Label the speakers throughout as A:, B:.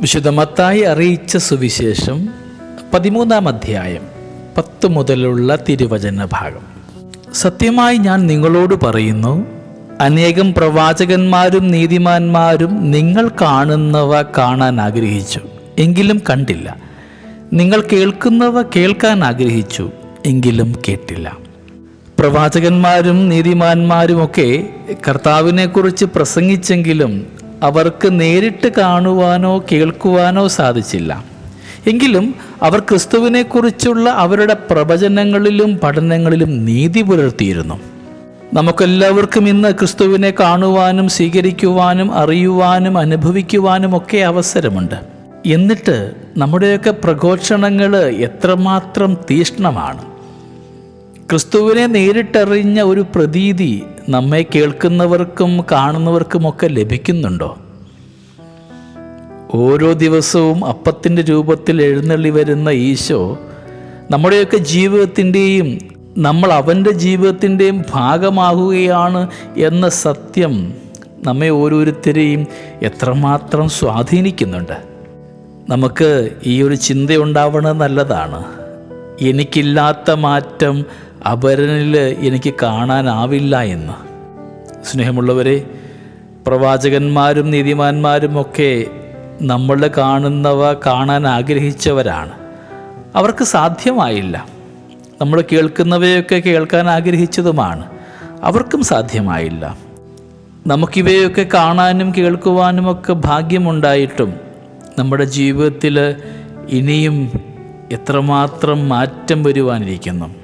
A: വിശുദ്ധമത്തായി അറിയിച്ച സുവിശേഷം പതിമൂന്നാം അധ്യായം പത്ത് മുതലുള്ള തിരുവചന ഭാഗം. സത്യമായി ഞാൻ നിങ്ങളോട് പറയുന്നു അനേകം പ്രവാചകന്മാരും നീതിമാന്മാരും നിങ്ങൾ കാണുന്നവ കാണാൻ ആഗ്രഹിച്ചു എങ്കിലും കണ്ടില്ല. നിങ്ങൾ കേൾക്കുന്നവ കേൾക്കാൻ ആഗ്രഹിച്ചു എങ്കിലും കേട്ടില്ല. പ്രവാചകന്മാരും നീതിമാന്മാരുമൊക്കെ കർത്താവിനെക്കുറിച്ച് പ്രസംഗിച്ചെങ്കിലും അവർക്ക് നേരിട്ട് കാണുവാനോ കേൾക്കുവാനോ സാധിച്ചില്ല. എങ്കിലും അവർ ക്രിസ്തുവിനെക്കുറിച്ചുള്ള അവരുടെ പ്രവചനങ്ങളിലും പഠനങ്ങളിലും നീതി പുലർത്തിയിരുന്നു. നമുക്കെല്ലാവർക്കും ഇന്ന് ക്രിസ്തുവിനെ കാണുവാനും സ്വീകരിക്കുവാനും അറിയുവാനും അനുഭവിക്കുവാനും ഒക്കെ അവസരമുണ്ട്. എന്നിട്ട് നമ്മുടെയൊക്കെ പ്രഘോഷണങ്ങൾ എത്രമാത്രം തീഷ്ണമാണ്. ക്രിസ്തുവിനെ നേരിട്ടറിഞ്ഞ ഒരു പ്രതീതി നമ്മെ കേൾക്കുന്നവർക്കും കാണുന്നവർക്കുമൊക്കെ ലഭിക്കുന്നുണ്ടോ? ഓരോ ദിവസവും അപ്പത്തിന്റെ രൂപത്തിൽ എഴുന്നള്ളി വരുന്ന ഈശോ നമ്മുടെയൊക്കെ ജീവിതത്തിന്റെയും നമ്മൾ അവന്റെ ജീവിതത്തിന്റെയും ഭാഗമാകുകയാണ് എന്ന സത്യം നമ്മെ ഓരോരുത്തരെയും എത്രമാത്രം സ്വാധീനിക്കുന്നുണ്ട്. നമുക്ക് ഈ ഒരു ചിന്തയുണ്ടാവണത് നല്ലതാണ്. എനിക്കില്ലാത്ത മാറ്റം അപരനിൽ എനിക്ക് കാണാനാവില്ല എന്ന്. സ്നേഹമുള്ളവരെ പ്രവാചകന്മാരും നീതിമാന്മാരും ഒക്കെ നമ്മൾ കാണുന്നവ കാണാൻ ആഗ്രഹിച്ചവരാണ്. അവർക്ക് സാധ്യമായില്ല. നമ്മൾ കേൾക്കുന്നവയൊക്കെ കേൾക്കാൻ ആഗ്രഹിച്ചതുമാണ്. അവർക്കും സാധ്യമായില്ല. നമുക്കിവയൊക്കെ കാണാനും കേൾക്കുവാനുമൊക്കെ ഭാഗ്യമുണ്ടായിട്ടും നമ്മുടെ ജീവിതത്തിൽ ഇനിയും എത്രമാത്രം മാറ്റം വരുവാനിരിക്കുന്നു.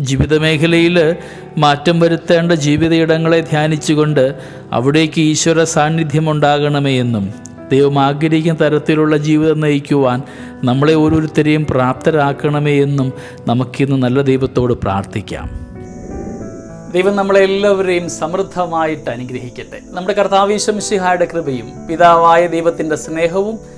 A: ജീവിത മേഖലയിൽ മാറ്റം വരുത്തേണ്ട ജീവിതയിടങ്ങളെ ധ്യാനിച്ചുകൊണ്ട് അവിടേക്ക് ഈശ്വര സാന്നിധ്യം ഉണ്ടാകണമേ എന്നും ദൈവം ആഗ്രഹിക്കുന്ന തരത്തിലുള്ള ജീവിതം നയിക്കുവാൻ നമ്മളെ ഓരോരുത്തരെയും പ്രാപ്തരാക്കണമേ എന്നും നമുക്കിന്ന് നല്ല ദൈവത്തോട് പ്രാർത്ഥിക്കാം. ദൈവം നമ്മളെല്ലാവരെയും സമൃദ്ധമായിട്ട് അനുഗ്രഹിക്കട്ടെ. നമ്മുടെ കർത്താവീശംശിഹായുടെ കൃപയും പിതാവായ ദൈവത്തിന്റെ സ്നേഹവും